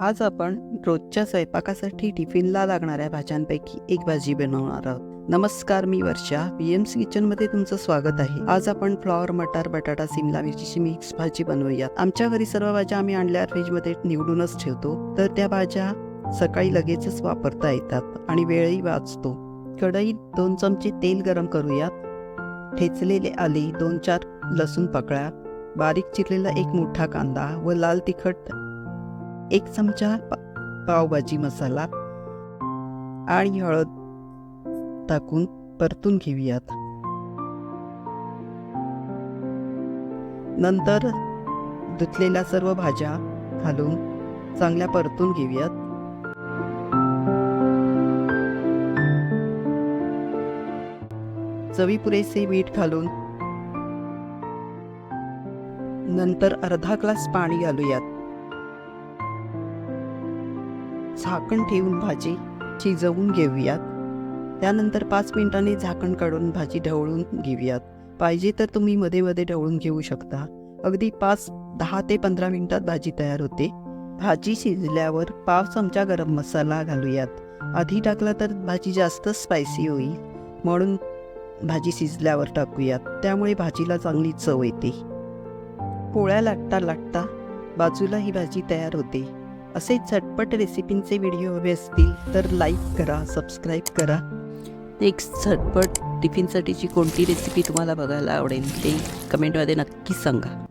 आज आपण रोजच्या स्वयंपाकासाठी टिफिनला लागणाऱ्या भाज्यांपैकी एक भाजी बनवणार आहोत. नमस्कार मी वर्षा पी एम सी किचनमध्ये तुमचं स्वागत आहे. आज आपण फ्लॉवर मटार बटाटा सिमला मिरचीची मिक्स भाजी बनवूयात. आमच्या घरी सर्व भाज्या आम्ही आणल्या फ्रीजमध्ये निवडूनच ठेवतो. तर त्या भाज्या सकाळी लगेचच वापरता येतात आणि वेळही वाचतो. कढईत दोन चमचे तेल गरम करूयात. ठेचलेले आले दोन चार लसूण पकळ्या बारीक चिरलेला एक मोठा कांदा व लाल तिखट एक चमचा पा- पावभाजी मसाला आणि हळद टाकून परतून घेऊयात. नंतर धुतलेल्या सर्व भाज्या घालून चांगल्या परतून घेऊयात. चवी पुरेसे मीठ घालून नंतर अर्धा ग्लास पाणी घालूयात. झाकण ठेवून भाजी शिजवून घेऊयात. त्यानंतर पाच मिनिटांनी झाकण काढून भाजी ढवळून घेऊयात. पाहिजे तर तुम्ही मध्ये मध्ये ढवळून घेऊ शकता. अगदी पाच दहा ते पंधरा मिनिटात भाजी तयार होते. भाजी शिजल्यावर पाव चमचा गरम मसाला घालूयात. आधी टाकला तर भाजी जास्त स्पायसी होईल. म्हणून भाजी शिजल्यावर टाकूयात. त्यामुळे भाजीला चांगली चव येते. पोळ्या लाटता लाटता बाजूला ही भाजी तयार होते. असे झटपट रेसिपींचे व्हिडिओ हवे असतील तर लाईक करा सबस्क्राईब करा. एक झटपट टिफिनसाठीची कोणती रेसिपी तुम्हाला बघायला आवडेल ते कमेंटमध्ये नक्की सांगा.